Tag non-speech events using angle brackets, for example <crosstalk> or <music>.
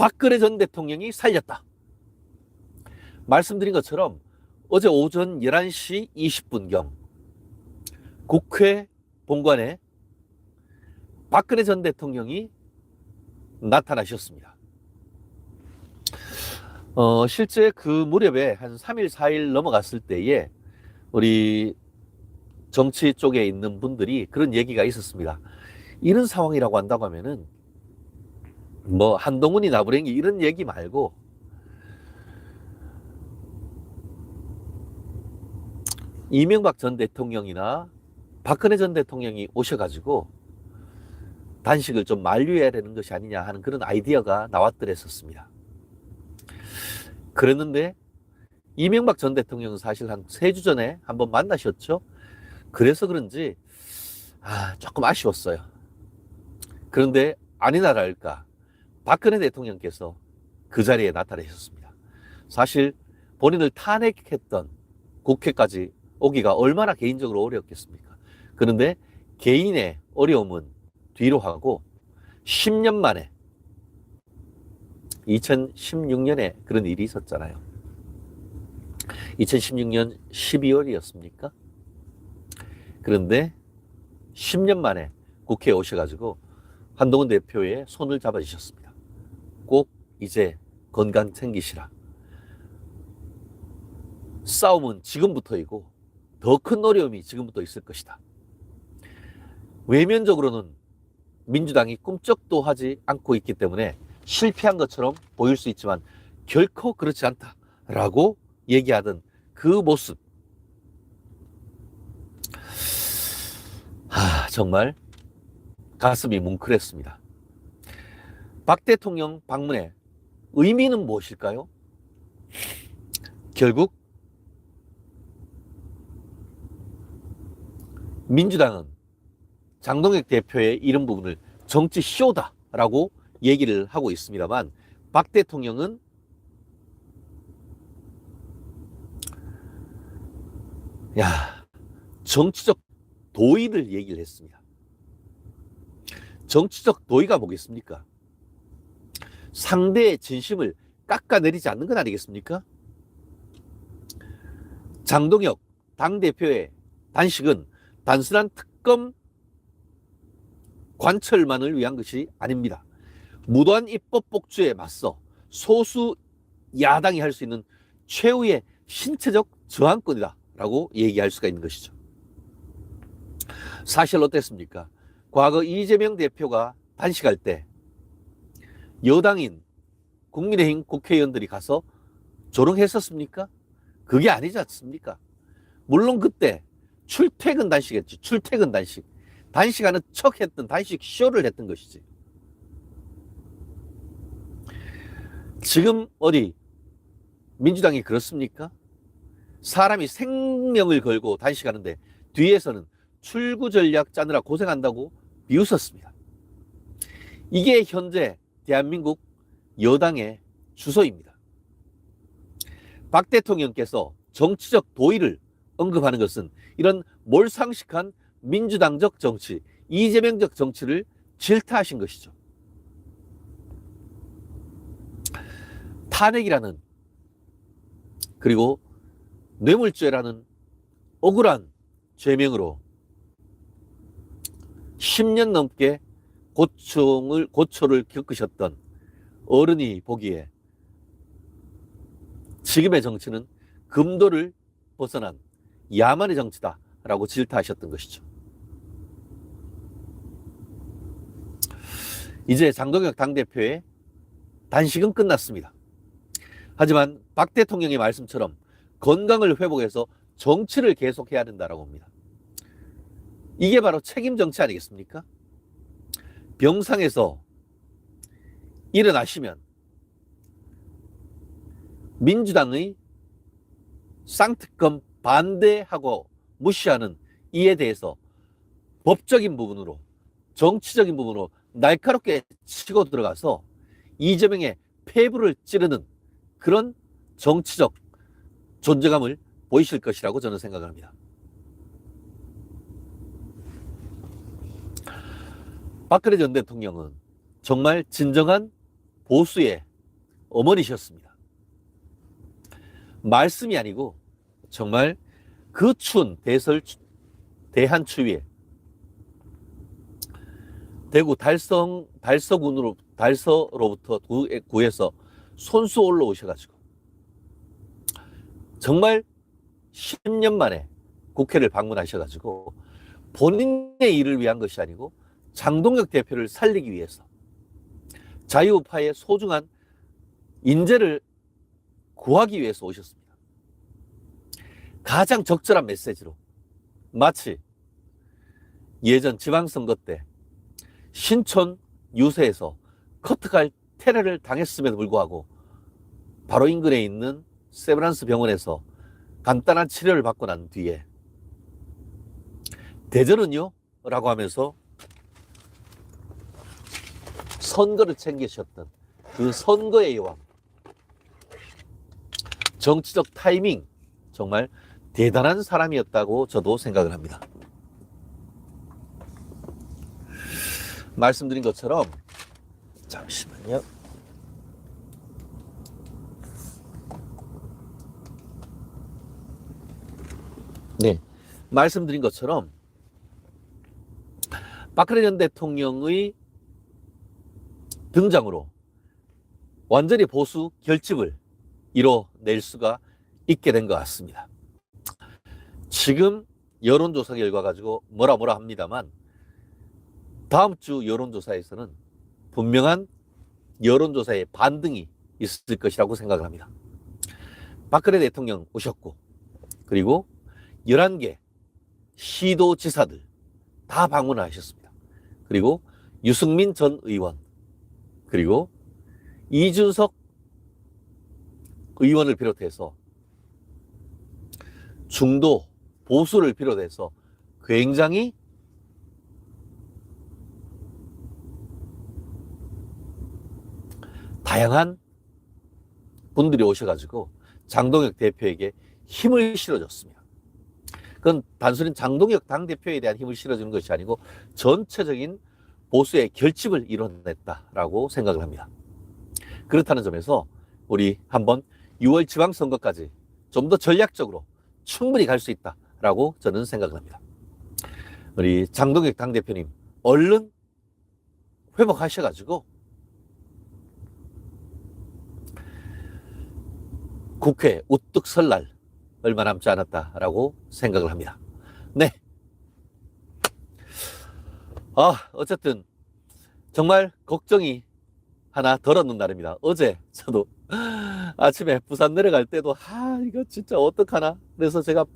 박근혜 전 대통령이 살렸다. 말씀드린 것처럼 어제 오전 11시 20분경 국회 본관에 박근혜 전 대통령이 나타나셨습니다. 어, 실제 그 무렵에 한 3일, 4일 넘어갔을 때에 우리 정치 쪽에 있는 분들이 그런 얘기가 있었습니다. 이런 상황이라고 한다고 하면은 뭐 한동훈이 나부랭이 이런 얘기 말고 이명박 전 대통령이나 박근혜 전 대통령이 오셔가지고 단식을 좀 만류해야 되는 것이 아니냐 하는 그런 아이디어가 나왔더랬었습니다. 그랬는데 이명박 전 대통령은 사실 한 세 주 전에 한번 만나셨죠. 그래서 그런지 아, 조금 아쉬웠어요. 그런데 아니나 다를까 박근혜 대통령께서 그 자리에 나타나셨습니다. 사실 본인을 탄핵했던 국회까지 오기가 얼마나 개인적으로 어려웠겠습니까? 그런데 개인의 어려움은 뒤로 하고 10년 만에 2016년에 그런 일이 있었잖아요. 2016년 12월이었습니까? 그런데 10년 만에 국회에 오셔가지고 한동훈 대표의 손을 잡아주셨습니다. 꼭 이제 건강 챙기시라. 싸움은 지금부터이고 더 큰 어려움이 지금부터 있을 것이다. 외면적으로는 민주당이 꿈쩍도 하지 않고 있기 때문에 실패한 것처럼 보일 수 있지만 결코 그렇지 않다라고 얘기하던 그 모습. 하, 정말 가슴이 뭉클했습니다. 박 대통령 방문의 의미는 무엇일까요? 결국 민주당은 장동혁 대표의 이런 부분을 정치 쇼다라고 얘기를 하고 있습니다만 박 대통령은 야 정치적 도의를 얘기를 했습니다. 정치적 도의가 뭐겠습니까? 상대의 진심을 깎아내리지 않는 것 아니겠습니까? 장동혁 당대표의 단식은 단순한 특검 관철만을 위한 것이 아닙니다. 무도한 입법 복주에 맞서 소수 야당이 할 수 있는 최후의 신체적 저항권이다 라고 얘기할 수가 있는 것이죠. 사실 어땠습니까? 과거 이재명 대표가 단식할 때 여당인 국민의힘 국회의원들이 가서 조롱했었습니까? 그게 아니지 않습니까? 물론 그때 출퇴근 단식했지. 출퇴근 단식. 단식하는 척 했던 단식 쇼를 했던 것이지. 지금 어디 민주당이 그렇습니까? 사람이 생명을 걸고 단식하는데 뒤에서는 출구 전략 짜느라 고생한다고 비웃었습니다. 이게 현재 대한민국 여당의 주소입니다. 박 대통령께서 정치적 도의를 언급하는 것은 이런 몰상식한 민주당적 정치, 이재명적 정치를 질타하신 것이죠. 탄핵이라는 그리고 뇌물죄라는 억울한 죄명으로 10년 넘게 고충을 고초를 겪으셨던 어른이 보기에 지금의 정치는 금도를 벗어난 야만의 정치다라고 질타하셨던 것이죠. 이제 장동혁 당대표의 단식은 끝났습니다. 하지만 박 대통령의 말씀처럼 건강을 회복해서 정치를 계속해야 된다라고 합니다. 이게 바로 책임 정치 아니겠습니까? 병상에서 일어나시면 민주당의 쌍특검 반대하고 무시하는 이에 대해서 법적인 부분으로 정치적인 부분으로 날카롭게 치고 들어가서 이재명의 폐부를 찌르는 그런 정치적 존재감을 보이실 것이라고 저는 생각합니다. 박근혜 전 대통령은 정말 진정한 보수의 어머니셨습니다. 말씀이 아니고 정말 그 추운 대설 추- 대한 추위에 대구 달성 달서군으로 달서로부터 구- 구에서 손수 올라오셔가지고 정말 10년 만에 국회를 방문하셔가지고 본인의 일을 위한 것이 아니고 장동혁 대표를 살리기 위해서 자유파의 소중한 인재를 구하기 위해서 오셨습니다. 가장 적절한 메시지로 마치 예전 지방선거 때 신촌 유세에서 커트갈 테러를 당했음에도 불구하고 바로 인근에 있는 세브란스 병원에서 간단한 치료를 받고 난 뒤에 대전은요? 라고 하면서 선거를 챙기셨던 그 선거의 여왕 정치적 타이밍 정말 대단한 사람이었다고 저도 생각을 합니다. 말씀드린 것처럼 잠시만요. 네. 말씀드린 것처럼 박근혜 전 대통령의 등장으로 완전히 보수 결집을 이뤄낼 수가 있게 된 것 같습니다. 지금 여론조사 결과 가지고 뭐라 뭐라 합니다만 다음 주 여론조사에서는 분명한 여론조사의 반등이 있을 것이라고 생각을 합니다. 박근혜 대통령 오셨고 그리고 11개 시도지사들 다 방문을 하셨습니다. 그리고 유승민 전 의원 그리고 이준석 의원을 비롯해서 중도 보수를 비롯해서 굉장히 다양한 분들이 오셔가지고 장동혁 대표에게 힘을 실어줬습니다. 그건 단순히 장동혁 당대표에 대한 힘을 실어주는 것이 아니고 전체적인 보수의 결집을 이뤄냈다라고 생각을 합니다. 그렇다는 점에서 우리 한번 6월 지방선거까지 좀 더 전략적으로 충분히 갈 수 있다라고 저는 생각을 합니다. 우리 장동혁 당대표님 얼른 회복하셔가지고 국회 우뚝 설날 얼마 남지 않았다라고 생각을 합니다. 네. 아, 어쨌든 정말 걱정이 하나 덜었는 날입니다. 어제 저도 <laughs> 아침에 부산 내려갈 때도 아, 이거 진짜 어떡하나. 그래서 제가 빨리